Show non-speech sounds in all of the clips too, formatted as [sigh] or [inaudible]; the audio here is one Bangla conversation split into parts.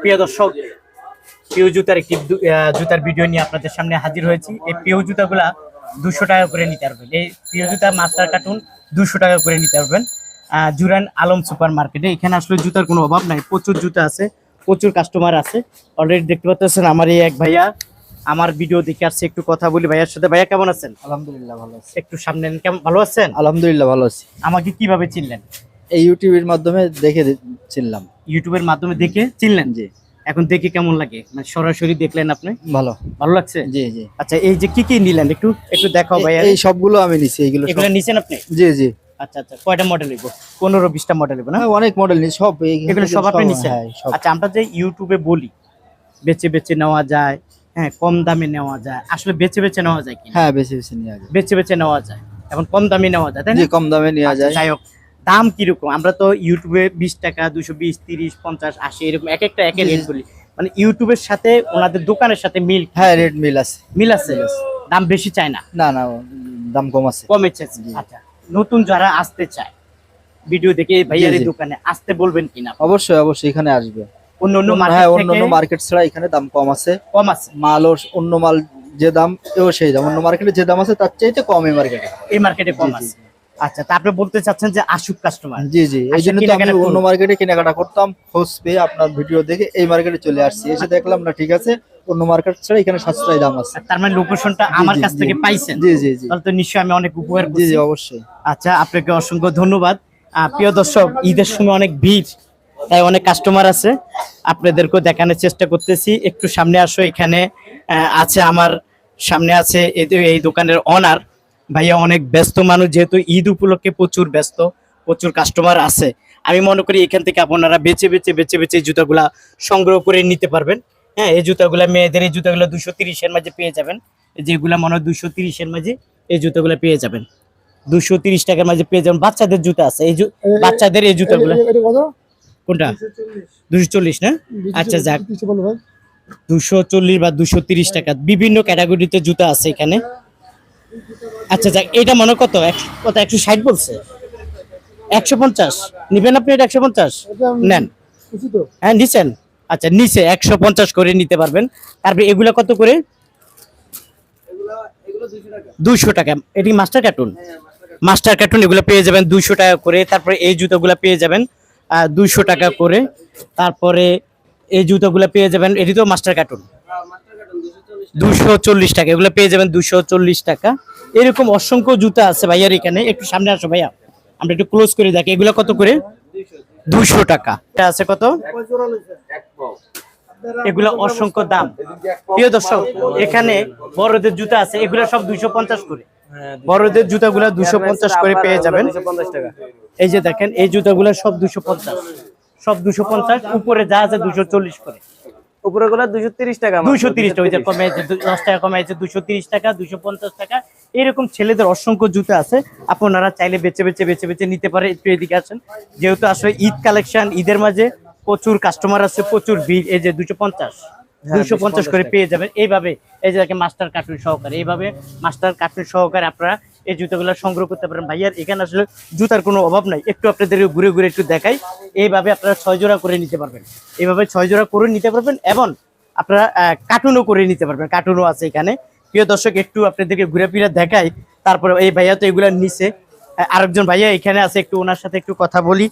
প্রিয় দর্শক পিও জুতার একটি জুতার ভিডিও নিয়ে আপনাদের সামনে হাজির হয়েছি। এই পিও জুতাগুলা দুশো টাকা করে নিতে পারবেন। এই পিও জুতা মাস্টার কার্টুন দুশো টাকা করে নিতে পারবেন। জুরান আলম সুপার মার্কেটে। এখানে আসলে জুতার কোনো অভাব নাই প্রচুর জুতা আছে প্রচুর কাস্টমার আছে। অলরেডি দেখতে পাচ্ছেন আমার এই এক ভাইয়া। আমার ভিডিও দেখে আসছে একটু কথা বলি ভাইয়ার সাথে। ভাইয়া কেমন আছেন? আলহামদুলিল্লাহ ভালো আছি। একটু সামনে কেমন ভালো আছেন? আলহামদুলিল্লাহ ভালো আছি। আমাকে কীভাবে চিনলেন? এই ইউটিউবের মাধ্যমে দেখে চিনলাম। ইউটিউবের মাধ্যমে দেখে চিনলেন? জি। এখন দেখে কেমন লাগে? মানে সরাসরি দেখলেন আপনি? ভালো। ভালো লাগছে? জি জি। আচ্ছা এই যে কি কি নিলেন? একটু একটু দেখাও ভাইয়া। এই সবগুলো আমি নিছি এইগুলো এগুলো নিছেন আপনি? জি জি। আচ্ছা আচ্ছা কয়টা মডেল নিব? পনেরো বিশটা মডেল নিব না? হ্যাঁ, অনেক মডেল নিছি সব এগুলো সব আপনি নিছেন? হ্যাঁ আচ্ছা আমরা যে ইউটিউবে বলি বেচে বেচে নেওয়া যায় হ্যাঁ কম দামে নেওয়া যায় আসলে বেচে বেচে নেওয়া যায় কি হ্যাঁ বেশি বেশি নেওয়া যায়। বেচে বেচে নেওয়া যায় এখন কম দামে নেওয়া যায় তাই না? জি কম দামে নেওয়া আচ্ছা, যায়। যাই হোক দাম কীরকম? আমরা তো ইউটিউবে বিশ টাকা দুশো বিশ তিরিশ পঞ্চাশ আশি এরকম এক একটা একের রেট বলি। মানে ইউটিউবের সাথে ওনাদের দোকানের সাথে মিল হ্যাঁ রেড মিল আছে। মিল আছে? দাম বেশি চায় না? না না দাম কম আছে। কমেছে আচ্ছা নতুন যারা আসতে চায় ভিডিও দেখে ভাইয়ার। দোকানে আসতে বলবেন কিনা? অবশ্যই অবশ্যই এখানে আসবে। অন্য অন্য হ্যাঁ অন্য অন্য মার্কেট ছাড়া এখানে দাম কম আছে। কম আছে। মালও অন্য মাল যে দাম এও সেই দাম। অন্য মার্কেটে যে দাম আছে তার চাইতে কম এই মার্কেটে এই মার্কেটে কম। আছে। আচ্ছা তা আপনি বলতে চাচ্ছেন যে আশুক কাস্টমার জি জি এই জন্য তো আমি অন্য মার্কেটে কেনাকাটা করতাম খোঁজ পেয়ে আপনার ভিডিও দেখে এই মার্কেটে চলে আসছি। এসে দেখলাম না ঠিক আছে অন্য মার্কেট ছাড়া এখানে সাশ্রয় দাম আছে। তার মানে লোকেশনটা আমার কাছ থেকে পাইছেন। জি জি জি। তাহলে তো নিশ্চয়ই আমি অনেক উপকার জি করছি। জি অবশ্যই। আচ্ছা আপনাকে অসংখ্য ধন্যবাদ। প্রিয় দর্শক ঈদের সময় অনেক ভিড় তাই অনেক কাস্টমার আছে। আপনাদেরকেও দেখানোর চেষ্টা করতেছি। একটু সামনে আসো এখানে আছে আমার সামনে আছে এই এই দোকানের অনার ভাইয়া অনেক ব্যস্ত মানুষ যেহেতু ঈদ উপলক্ষে প্রচুর ব্যস্ত প্রচুর কাস্টমার আছে। আমি মনে করি এখান থেকে আপনারা বেছে বেছে বেছে বেছে এই জুতাগুলা সংগ্রহ করে নিতে পারবেন। হ্যাঁ এই জুতাগুলা মেয়েদের এই জুতাগুলো দুশো তিরিশের মাঝে পেয়ে যাবেন। যেগুলা মনে হয় দুশো তিরিশের মাঝে এই জুতাগুলো পেয়ে যাবেন। দুশো তিরিশ টাকার মাঝে পেয়ে যাবেন। বাচ্চাদের জুতা আছে। এই বাচ্চাদের এই জুতাগুলো। কোনটা? দুশো চল্লিশ। না? আচ্ছা যাক। দুশো চল্লিশ বা দুশো তিরিশ টাকা। বিভিন্ন ক্যাটাগরিতে জুতা আছে এখানে। আচ্ছা যাক এটা মনে কত? কত? একশো ষাট বলছে? একশো পঞ্চাশ। নিবেন আপনি এটা একশো পঞ্চাশ? নেন। হ্যাঁ নিছেন? আচ্ছা নিচে একশো পঞ্চাশ করে নিতে পারবেন। তারপরে এগুলা কত করে? দুইশো টাকা। এটি মাস্টার কার্টুন? মাস্টার কার্টুন এগুলো পেয়ে যাবেন দুইশো টাকা করে। তারপরে এই জুতোগুলো পেয়ে যাবেন দুইশো টাকা করে। তারপরে এই জুতোগুলো পেয়ে যাবেন এটি তো মাস্টার কার্টুন। দুশো চল্লিশ টাকা। এগুলো পেয়ে যাবেন দুশো চল্লিশ টাকা। এরকম অসংখ্য জুতা আছে ভাইয়ার এখানে। একটু সামনে আসো ভাইয়া। আমরা একটু ক্লোজ করে দেখি। এগুলো কত করে? দুশো টাকা। এটা আছে কত? এগুলো অসংখ্য দাম। প্রিয় দর্শক, এখানে বড়দের জুতা আছে। এগুলো সব দুইশো পঞ্চাশ করে। বড়দের জুতাগুলো দুশো পঞ্চাশ করে পেয়ে যাবেন। এই যে দেখেন, এই জুতাগুলো সব দুশো পঞ্চাশ। সব দুশো পঞ্চাশ, উপরে যা আছে দুশো চল্লিশ করে। উপরে গুলা দুশো তিরিশ টাকা দুইশো তিরিশ টাকা কমে আছে দশ টাকা কমে আছে দুশো তিরিশ টাকা দুশো পঞ্চাশ টাকা। এরকম ছেলেদের অসংখ্য জুতো আছে। আপনারা চাইলে বেছে বেছে বেছে বেছে নিতে পারে একটু এদিকে আসেন। যেহেতু আসলে ঈদ কালেকশন ঈদের মাঝে প্রচুর কাস্টমার আছে প্রচুর ভিড় এই যে দুশো পঞ্চাশ। দুশো পঞ্চাশ করে পেয়ে যাবেন। এইভাবে এই যে মাস্টার কার্টুন সহকারে এইভাবে মাস্টার কার্টুন সহকারে আপনারা এই জুতোগুলো সংগ্রহ করতে পারেন। ভাইয়ার এখানে আসলে জুতার কোনো অভাব নাই। একটু আপনাদের ঘুরে ঘুরে একটু দেখাই। এইভাবে আপনারা ছয় জোড়া করে নিতে পারবেন। এইভাবে ছয় জোড়া করে নিতে পারবেন এবং আপনারা কার্টুনও করে নিতে পারবেন। কার্টুনও আছে এখানে। প্রিয় দর্শক একটু আপনাদেরকে ঘুরে ফিরে দেখাই। তারপরে এই ভাইয়া তো এগুলো নিচে আরেকজন ভাইয়া এখানে আছে। একটু ওনার সাথে একটু কথা বলি।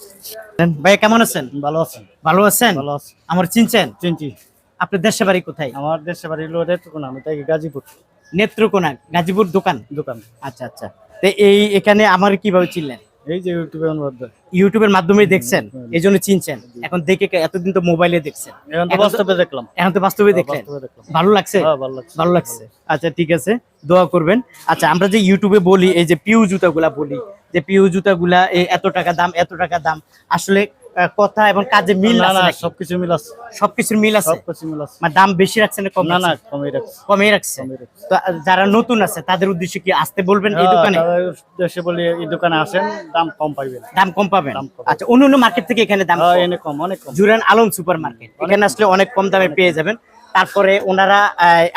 ভাইয়া কেমন আছেন? ভালো আছেন। ভালো আছেন? ভালো আছেন আমার চিনছেন? চিনছি। আপনার দেশে বাড়ি কোথায়? আমার দেশে বাড়ি আমি তাই গাজীপুর। নেত্রকোনা গাজীপুর দোকান? দোকান। আচ্ছা আচ্ছা। তো এই এখানে আমার কীভাবে চিনলেন? এই যে ইউটিউবে অনুবাদ ইউটিউবের মাধ্যমে দেখছেন? এই জন্য চিনছেন? এখন দেখে এতদিন তো মোবাইলে দেখছেন। এখন তো বাস্তবে দেখলাম। এখন তো বাস্তবে দেখলেন? ভালো লাগছে? হ্যাঁ ভালো লাগছে। ভালো লাগছে। আচ্ছা ঠিক আছে। দোয়া করবেন। আচ্ছা আমরা যে ইউটিউবে বলি এই যে পিউ জুতাগুলা বলি যে পিউ জুতাগুলা এই এত টাকা দাম এত টাকা দাম। আসলে কথা এবং কাজে মিল না আছে না সবকিছু মিল আছে। সবকিছুর মিল আছে? সবকিছু মিল আছে। মানে দাম বেশি রাখছেন না কম না না কমই রাখছে। কমই রাখছে? তো যারা নতুন আছে তাদের উদ্দেশ্যে কি আসতে বলবেন এই হ্যাঁ, দোকানে? দেশে বলি এই দোকানে আসেন দাম কম পাবেন দাম কম পাবেন? আচ্ছা অন্য অন্য মার্কেট থেকে এখানে দাম হ্যাঁ এনে কম অনেক কম। জুরান আলম সুপার মার্কেট এখানে আসলে অনেক কম দামে পেয়ে যাবেন। তারপরে ওনারা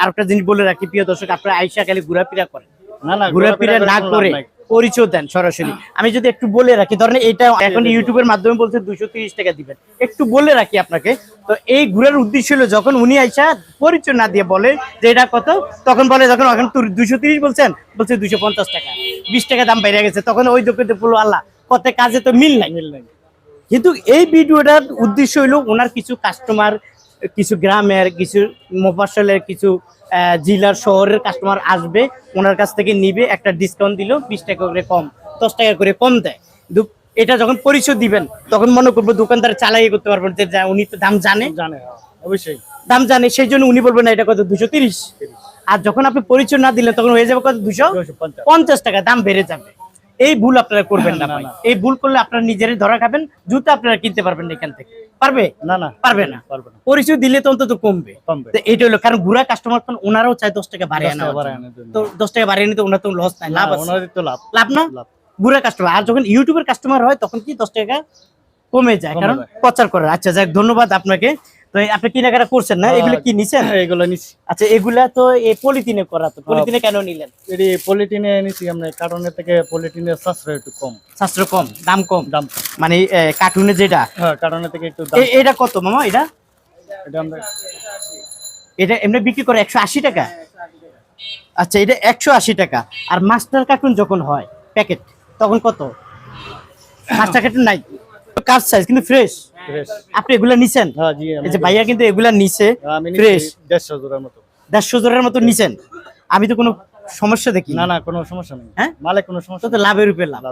আরেকটা জিনিস বলে রাখি প্রিয় দর্শক আপনারা আইসা খালি ঘোরাফেরা করেন। না না ঘোরাফেরা না করে। পরিচয় দেন সরাসরি। আমি যদি একটু বলে রাখি ধরেন এটা এখন ইউটিউবের মাধ্যমে বলছে দুশো টাকা দিবেন। একটু বলে রাখি আপনাকে তো এই ঘুরার উদ্দেশ্য হলো যখন উনি আইসা পরিচয় না দিয়ে বলে যে এটা কত তখন বলে যখন এখন দুশো তিরিশ বলছেন বলছে দুশো পঞ্চাশ টাকা। বিশ টাকা দাম বেড়ে গেছে তখন ওই দোকানে বলল আল্লাহ কত কাজে তো মিল নাই। মিল নাই। কিন্তু এই ভিডিওটার উদ্দেশ্য হলো ওনার কিছু কাস্টমার কিছু গ্রামের কিছু মফাসলের কিছু জেলার শহরের কাস্টমার আসবে ওনার কাছ থেকে নিবে একটা ডিসকাউন্ট দিল বিশ টাকা করে কম দশ টাকা করে কম দেয়। কিন্তু এটা যখন পরিচয় দিবেন তখন মনে করব দোকানদার চালাই করতে পারবেন যে উনি তো দাম জানে। জানে হ্যাঁ, অবশ্যই। দাম জানে সেই জন্য উনি বলবেন না এটা কত? দুশো তিরিশ? আর যখন আপনি পরিচয় না দিলেন তখন হয়ে যাবে কত? দুশো পঞ্চাশ টাকা দাম বেড়ে যাবে। এই ভুল আপনারা করবেন না ভাই। এই ভুল করলে আপনারা নিজেরাই ধরা খাবেন জুতা আপনারা কিনতে পারবেন না এখান থেকে। পারবে? না না। পারবে না। পারবে না। পরিচয় দিলে তো অন্তত কমবে। তো এইটা হলো কারণ ঘুরা কাস্টমার তো ওনারাও চায় দশ টাকা বাড়িয়ে 10 আনা। তো দশ টাকা বাড়িয়ে নিতে ওনার তো লস নাই লাভ আছে। তো লাভ। লাভ না? ঘুরা কাস্টমার আর যখন ইউটিউবের কাস্টমার হয় তখন কি দশ টাকা কমে যায়? কারণ প্রচার করে। আচ্ছা যাক ধন্যবাদ আপনাকে। তো আপনি কেনাকাটা করছেন না? হ্যাঁ। এগুলো কি নিছেন? এগুলো নিচ্ছি আচ্ছা এগুলা তো এই পলিথিনে করা তো পলিথিনে কেন নিলেন? এটি পলিটিনে নিচ্ছি আমরা কারণের থেকে পলিটিনের সাশ্রয় একটু কম। সাশ্রয় কম দাম কম? দাম মানে কার্টুনে যেটা? হ্যাঁ কারণের থেকে একটু দাম এটা কত মামা এটা? এটা আমরা এটা এমনি বিক্রি করে একশো আশি টাকা? আচ্ছা এটা একশো আশি টাকা। আর মাস্টার কার্টুন যখন হয় প্যাকেট তখন কত? [coughs] মাস্টার কার্টুন নাই। কার সাইজ কিন্তু ফ্রেশ আপনি এগুলা নিছেন? হ্যাঁ এই যে ভাইয়া কিন্তু এগুলা নিছে ফ্রেশ নিচ্ছি দেড়শো জোড়ার মতো। দেড়শো জোরের মতো নিছেন? আমি তো কোনো সমস্যা দেখি না না। কোনো সমস্যা নেই। হ্যাঁ? মালে কোনো সমস্যা তো লাভের উপরে লাভ।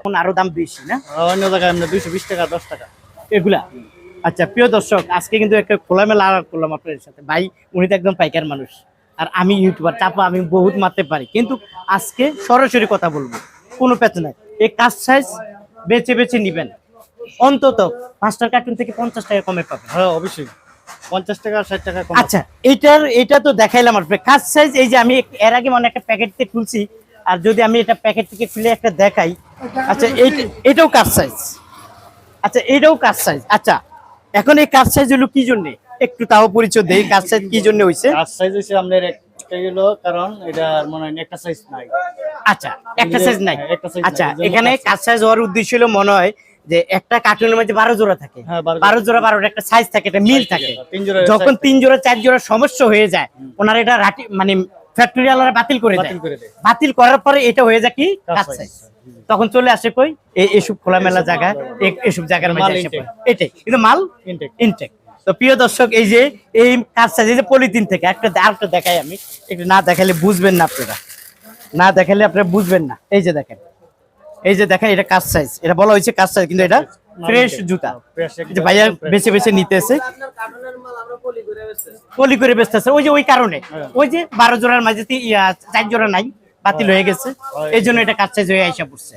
এখন আরও দাম বেশি না? অন্য জায়গায় আমরা দুইশো বিশ টাকা দশ টাকা। এগুলা? আচ্ছা প্রিয় দর্শক আজকে কিন্তু একটা খোলামেলা আলাপ করলাম আপনাদের সাথে। ভাই উনি তো একদম পাইকার মানুষ। আর আমি ইউটিউবার চাপা আমি বহুত মারতে পারি। কিন্তু আজকে সরাসরি কথা বলব। কোনো পেচ নাই। এই কাজ সাইজ বেছে বেছে নিবেন। অন্তত পাঁচটার কার্টুন থেকে পঞ্চাশ টাকা কমে পাবেন হ্যাঁ অবশ্যই। পঞ্চাশ টাকা ষাট টাকা আচ্ছা এটার এটা তো দেখাইলাম কাজ সাইজ এই যে আমি এর আগে মানে একটা খুলছি আর যদি আমি এটা প্যাকেট থেকে খুলে একটা দেখাই আচ্ছা এটাও কাজ সাইজ আচ্ছা এটাও কাজ সাইজ আচ্ছা এখন এই কাজ সাইজ হলো কি জন্য? একটু তাও পরিচয় দেই কাজ সাইজ কি জন্য হইছে? কাজ সাইজ একটা হলো কারণ এটা মনে হয় একটা সাইজ নাই। আচ্ছা একটা সাইজ নাই। হ্যাঁ, আচ্ছা এখানে কাজ সাইজ হওয়ার উদ্দেশ্য হলো মনে হয় যে একটা কার্টুনের মধ্যে বারো জোড়া থাকে। হ্যাঁ, বারো জোড়া। বারোটা একটা সাইজ থাকে একটা মিল থাকে। যখন তিন জোড়া চার জোড়া সমস্যা হয়ে যায় ওনার এটা মানে ফ্যাক্টরি ওয়ালারা বাতিল করে দেয়। বাতিল করার পরে এটা হয়ে যায় কি? তখন চলে আসে কই? এসব খোলামেলা জায়গা এসব জায়গার মধ্যে। এটাই। কিন্তু মাল ইনটেক ইনটেক তো প্রিয় দর্শক এই যে এই কাজ সাইজ এই যে পলিথিন থেকে একটা আরেকটা দেখাই আমি। একটু না দেখালে বুঝবেন না আপনারা। না দেখালে আপনারা বুঝবেন না। এই যে দেখেন। এই যে দেখেন এটা কাজ সাইজ এটা বলা হয়েছে কাজ সাইজ কিন্তু এটা ফ্রেশ জুতা। ভাইয়া বেছে বেছে নিতেছে। পলি করে বেচতেছে। ওই যে ওই কারণে। হ্যাঁ। ওই যে বারো জোড়ার মাঝে চার জোড়া নাই বাতিল হয়ে গেছে। এই জন্য এটা কাজ সাইজ হয়ে আইসা পড়ছে।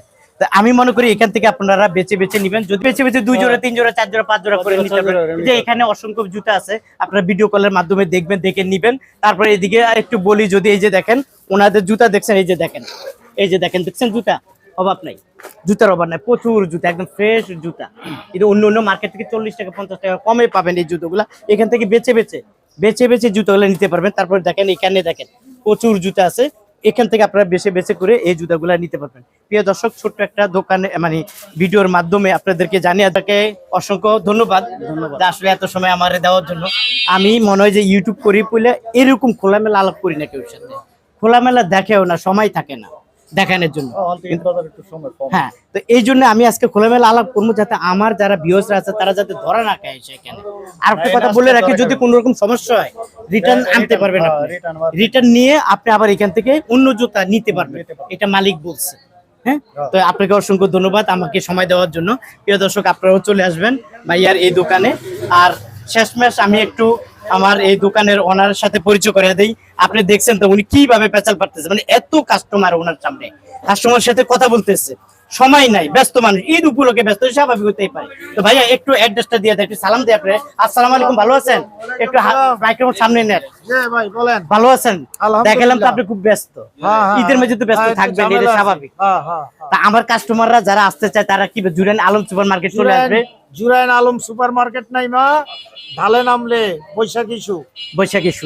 আমি মনে করি এখান থেকে আপনারা বেছে বেছে নিবেন। যদি বেছে বেছে দুই জোড়া তিন জোড়া চার জোড়া পাঁচ জোড়া করে নিতে এই যে এখানে অসংখ্য জুতা আছে আপনারা ভিডিও কলের মাধ্যমে দেখবেন দেখে নিবেন। তারপরে এদিকে একটু বলি যদি এই যে দেখেন ওনাদের জুতা দেখছেন এই যে দেখেন। এই যে দেখেন দেখছেন জুতা? অভাব নাই। জুতার অভাব নাই প্রচুর জুতা একদম ফ্রেশ জুতা। কিন্তু অন্য অন্য মার্কেট থেকে চল্লিশ টাকা পঞ্চাশ টাকা কমে পাবেন এই জুতোগুলা। এখান থেকে বেছে বেছে বেছে বেছে জুতোগুলো নিতে পারবেন। তারপর দেখেন এখানে দেখেন প্রচুর জুতা আছে। এখান থেকে আপনারা বেছে বেছে করে এই জুতাগুলা নিতে পারবেন। প্রিয় দর্শক ছোট্ট একটা দোকানে মানে ভিডিওর মাধ্যমে আপনাদেরকে জানিয়ে তাকে অসংখ্য ধন্যবাদ। ধন্যবাদ। আসলে এত সময় আমার দেওয়ার জন্য। আমি মনে হয় যে ইউটিউব করি পড়লে এরকম খোলামেলা আলাপ করি না কেউ সাথে। খোলামেলা দেখেও না সময় থাকে না। দেখানোর জন্য। হ্যাঁ তো এই জন্য আমি আজকে খোলামেলা আলাপ করব যাতে আমার যারা ভিউসরা আছে তারা যাতে ধরা না খায় সেখানে আর একটা কথা বলে রাখি যদি। কোনো রকম সমস্যা হয় রিটার্ন হ্যাঁ, আনতে পারবেন হ্যাঁ, আপনি। রিটার্ন নিয়ে আপনি আবার এখান থেকে অন্য জুতা নিতে পারবেন। এটা মালিক বলছে। হ্যাঁ হ্যাঁ। তো আপনাকে অসংখ্য ধন্যবাদ আমাকে সময় দেওয়ার জন্য। প্রিয় দর্শক আপনারাও চলে আসবেন ভাইয়ার এই দোকানে। আর শেষমেশ আমি একটু আমার এই দোকানের ওনার সাথে পরিচয় করে দেই। আপনি দেখছেন তো উনি কীভাবে পেঁচাল পারতেছে মানে এত কাস্টমার ওনার সামনে। কাস্টমার সাথে কথা বলতেছে সময় নাই ব্যস্ত মানুষ ঈদ উপলক্ষে ব্যস্ত স্বাভাবিক হতেই পারে। তো ভাইয়া একটু অ্যাড্রেসটা দিয়ে দেয় একটু সালাম দিয়ে আপনি আসসালামু আলাইকুম ভালো আছেন? একটু মাইক্রোফোন সামনে নেন। ভালো আছেন? দেখালাম তো আপনি খুব ব্যস্ত। হ্যাঁ, হ্যাঁ, ঈদের মধ্যে তো ব্যস্ত হ্যাঁ, থাকবেন এটা স্বাভাবিক। হ্যাঁ হ্যাঁ তা আমার কাস্টমাররা যারা আসতে চায় তারা কি জুরেন আলম সুপার মার্কেট চলে আসবে? জুরাইন আলম সুপার মার্কেট নাই মা ঢালে নামলে বৈশাখী সু বৈশাখী সু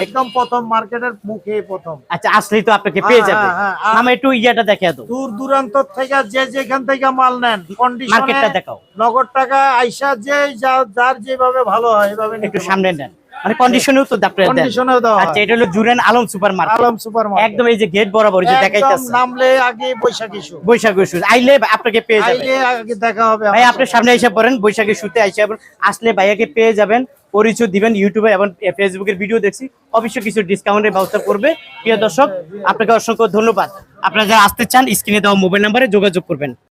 একদম প্রথম মার্কেটের মুখে প্রথম। আচ্ছা আসলেই তো আপনাকে পেয়ে হ্যাঁ, যাবে। হ্যাঁ, হ্যাঁ। একটু ইয়াটা দেখে দাও। দূর দূরান্ত থেকে যে যেখান থেকে মাল নেন কন্ডিশন মার্কেটটা দেখাও। নগদ টাকা আইসা যে যা- যার যেভাবে ভালো হয় এভাবে একটু সামনে নেন। মানে কন্ডিশনেও তো আপনারা কন্ডিশনেও দেওয়া আচ্ছা এটা হলো জুরেন আলম আলম একদম এই যে গেট বরাবর যে একদম নামলে আগে বৈশাখী শু বৈশাখী সুজ আইলে আপনাকে পেয়ে যাবে আইলে আগে দেখা হবে ভাই আমার আপনি সামনে এসে পড়েন বৈশাখী শুতে এসে পড়েন। আসলে ভাইয়াকে পেয়ে যাবেন পরিচয় দিবেন ইউটিউবে এবং ফেসবুকের ভিডিও দেখছি। অবশ্যই কিছু ডিসকাউন্টের ব্যবস্থা করবে। প্রিয় দর্শক আপনাকে অসংখ্য ধন্যবাদ। আপনারা যারা আসতে চান স্ক্রিনে দেওয়া মোবাইল নাম্বারে যোগাযোগ করবেন।